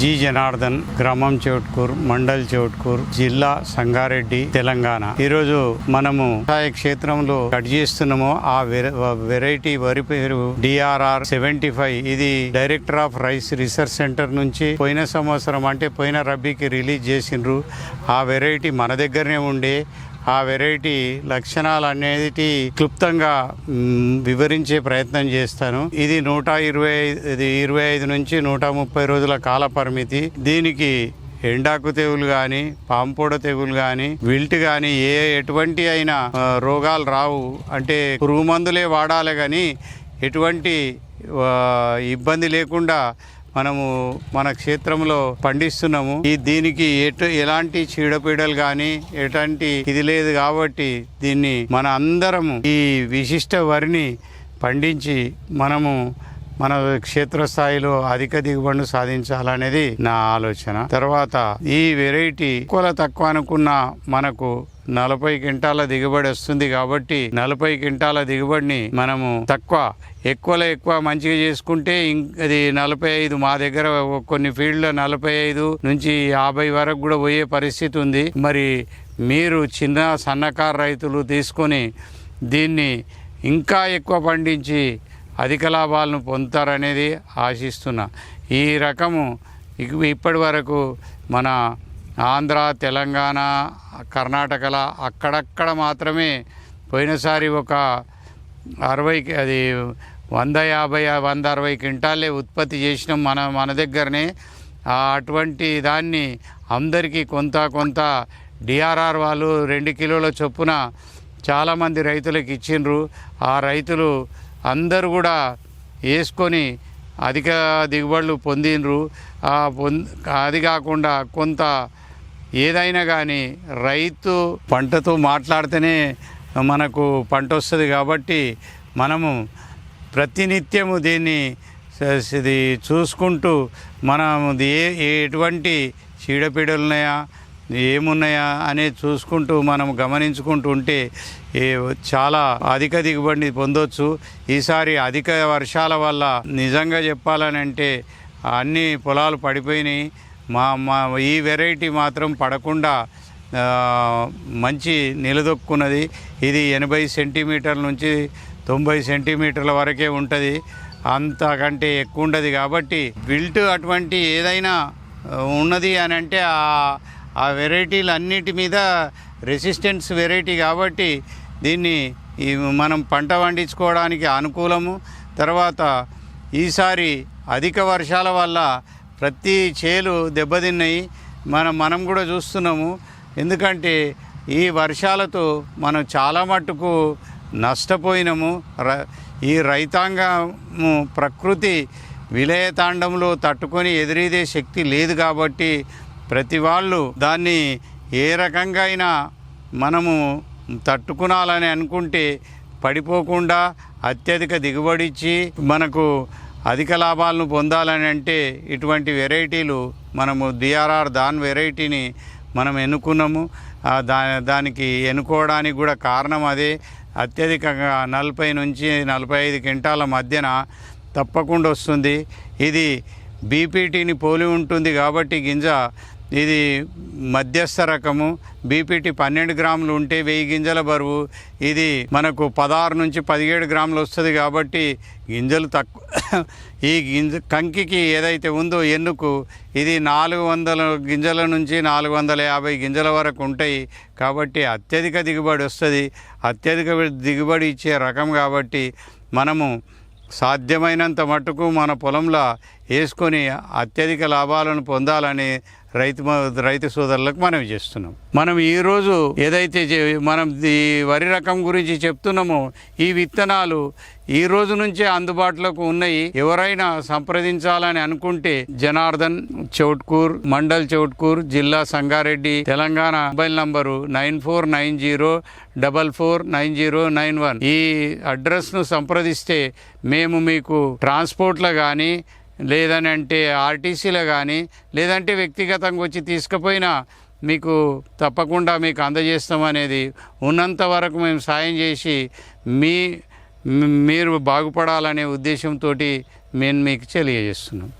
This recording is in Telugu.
జి. జనార్దన్ గ్రామం చౌట్కూర్ మండల్ చౌట్కూర్ జిల్లా సంగారెడ్డి తెలంగాణ. ఈరోజు మనము వ్యవసాయ క్షేత్రంలో కట్ చేస్తున్నామో. ఆ వెరైటీ వరి పేరు డిఆర్ఆర్ సెవెంటీ ఫైవ్. ఇది director of rice research centre నుంచి పోయిన సంవత్సరం అంటే పోయిన రబీకి రిలీజ్ చేసిండ్రు. ఆ వెరైటీ మన దగ్గరనే ఉండే. ఆ వెరైటీ లక్షణాలు అనేది క్లుప్తంగా వివరించే ప్రయత్నం చేస్తాను. ఇది నూట ఇరవై ఇది ఇరవై ఐదు నుంచి నూట ముప్పై రోజుల కాల పరిమితి. దీనికి ఎండాకు తెగులు కానీ పాంపోడ తెగులు కానీ విల్ట్ కానీ ఏ ఎటువంటి అయినా రోగాలు రావు. అంటే పురుగు మందులే వాడాలి కానీ ఎటువంటి ఇబ్బంది లేకుండా మనము మన క్షేత్రంలో పండిస్తున్నాము. ఈ దీనికి ఎటు ఎలాంటి చీడపీడలు కానీ ఎలాంటి ఇది లేదు కాబట్టి దీన్ని మన అందరము ఈ విశిష్ట వరిని పండించి మనము మన క్షేత్రస్థాయిలో అధిక దిగుబడి సాధించాలనేది నా ఆలోచన. తర్వాత ఈ వెరైటీ ఎక్కువ తక్కువ అనుకున్న మనకు నలభై క్వింటాల దిగుబడి వస్తుంది కాబట్టి నలభై క్వింటాల దిగుబడిని మనము తక్కువ ఎక్కువలో ఎక్కువ మంచిగా చేసుకుంటే ఇం- అది నలభై ఐదు మా దగ్గర కొన్ని ఫీల్డ్లో నలభై ఐదు నుంచి యాభై వరకు కూడా పోయే పరిస్థితి ఉంది. మరి మీరు చిన్న సన్నకారు రైతులు తీసుకొని దీన్ని ఇంకా ఎక్కువ పండించి అధిక లాభాలను పొందుతారనేది ఆశిస్తున్నా. ఈ రకము ఇప్పటి వరకు మన ఆంధ్ర తెలంగాణ కర్ణాటకల అక్కడక్కడ మాత్రమే పోయినసారి ఒక అరవైకి అది వంద యాభై వంద అరవై క్వింటాలే ఉత్పత్తి చేసినాం మన మన దగ్గరనే. అటువంటి దాన్ని అందరికీ కొంత కొంత డిఆర్ఆర్ వాళ్ళు రెండు కిలోల చొప్పున చాలామంది రైతులకు ఇచ్చిండ్రు. ఆ రైతులు అందరూ కూడా వేసుకొని అధిక దిగుబడులు పొందిండ్రు. అది కాకుండా కొంత ఏదైనా కానీ రైతు పంటతో మాట్లాడితేనే మనకు పంట వస్తుంది కాబట్టి మనము ప్రతినిత్యము దీన్ని ఇది చూసుకుంటూ మనం ఏ ఏ- ఎటువంటి చీడపీడలు ఉన్నాయా ఏమున్నాయా అనేది చూసుకుంటూ మనం గమనించుకుంటూ ఉంటే చాలా అధిక దిగుబడిని పొందొచ్చు. ఈసారి అధిక వర్షాల వల్ల నిజంగా చెప్పాలని అంటే అన్ని పొలాలు పడిపోయినాయి. మా మా ఈ వెరైటీ మాత్రం పడకుండా మంచి నిలదొక్కున్నది. ఇది ఎనభై సెంటీమీటర్ల నుంచి తొంభై సెంటీమీటర్ల వరకే ఉంటుంది. అంతకంటే ఎక్కువ ఉండదు కాబట్టి బిల్ట్ అటువంటి ఏదైనా ఉన్నది అని అంటే ఆ ఆ వెరైటీలు అన్నిటి మీద రెసిస్టెన్స్ వెరైటీ కాబట్టి దీన్ని ఈ మనం పంట పండించుకోవడానికి అనుకూలము. తర్వాత ఈసారి అధిక వర్షాల వల్ల ప్రతి చేలు దెబ్బతిన్నాయి. మనం మనం కూడా చూస్తున్నాము. ఎందుకంటే ఈ వర్షాలతో మనం చాలా మట్టుకు నష్టపోయినాము. ర ఈ రైతాంగము ప్రకృతి విలయతాండంలో తట్టుకొని ఎదురీదే శక్తి లేదు కాబట్టి ప్రతి వాళ్ళు దాన్ని ఏ రకంగా అయినా మనము తట్టుకునాలని అనుకుంటే పడిపోకుండా అత్యధిక దిగుబడి ఇచ్చి మనకు అధిక లాభాలను పొందాలని అంటే ఇటువంటి వెరైటీలు మనము డిఆర్ఆర్ దాన్ వెరైటీని మనం ఎన్నుకున్నాము. దా దానికి ఎన్నుకోవడానికి కూడా కారణం అదే. అత్యధికంగా నలభై నుంచి నలభై ఐదు క్వింటాల మధ్యన తప్పకుండా వస్తుంది. ఇది బీపీటీని పోలి ఉంటుంది కాబట్టి గింజ ఇది మధ్యస్థ రకము. బీపీటీ పన్నెండు గ్రాములు ఉంటే వెయ్యి గింజల బరువు. ఇది మనకు పదహారు నుంచి పదిహేడు గ్రాములు వస్తుంది కాబట్టి గింజలు తక్కువ. ఈ గింజ కంకికి ఏదైతే ఉందో ఎన్నుకు ఇది నాలుగు వందల గింజల నుంచి నాలుగు వందల యాభై గింజల వరకు ఉంటాయి. కాబట్టి అత్యధిక దిగుబడి వస్తుంది. అత్యధిక దిగుబడి ఇచ్చే రకం కాబట్టి మనము సాధ్యమైనంత మటుకు మన పొలంలో వేసుకొని అత్యధిక లాభాలను పొందాలని రైతు రైతు సోదరులకు మనం చేస్తున్నాం. మనం ఈరోజు ఏదైతే చే- మనం ఈ వరి రకం గురించి చెప్తున్నామో ఈ విత్తనాలు ఈ రోజు నుంచే అందుబాటులోకి ఉన్నాయి. ఎవరైనా సంప్రదించాలని అనుకుంటే జనార్దన్ చౌట్కూర్ మండల్ చౌట్కూర్ జిల్లా Sangareddy Telangana mobile number nine four nine zero double four nine zero nine one. ఈ అడ్రస్ను సంప్రదిస్తే మేము మీకు ట్రాన్స్పోర్ట్లో కానీ లేదని అంటే ఆర్టీసీలో కానీ లేదంటే వ్యక్తిగతంగా వచ్చి తీసుకుపోయినా మీకు తప్పకుండా మీకు అందజేస్తాం అనేది ఉన్నంత వరకు మేము సాయం చేసి మీ మీరు బాగుపడాలనే ఉద్దేశంతో మేము మీకు తెలియజేస్తున్నాం.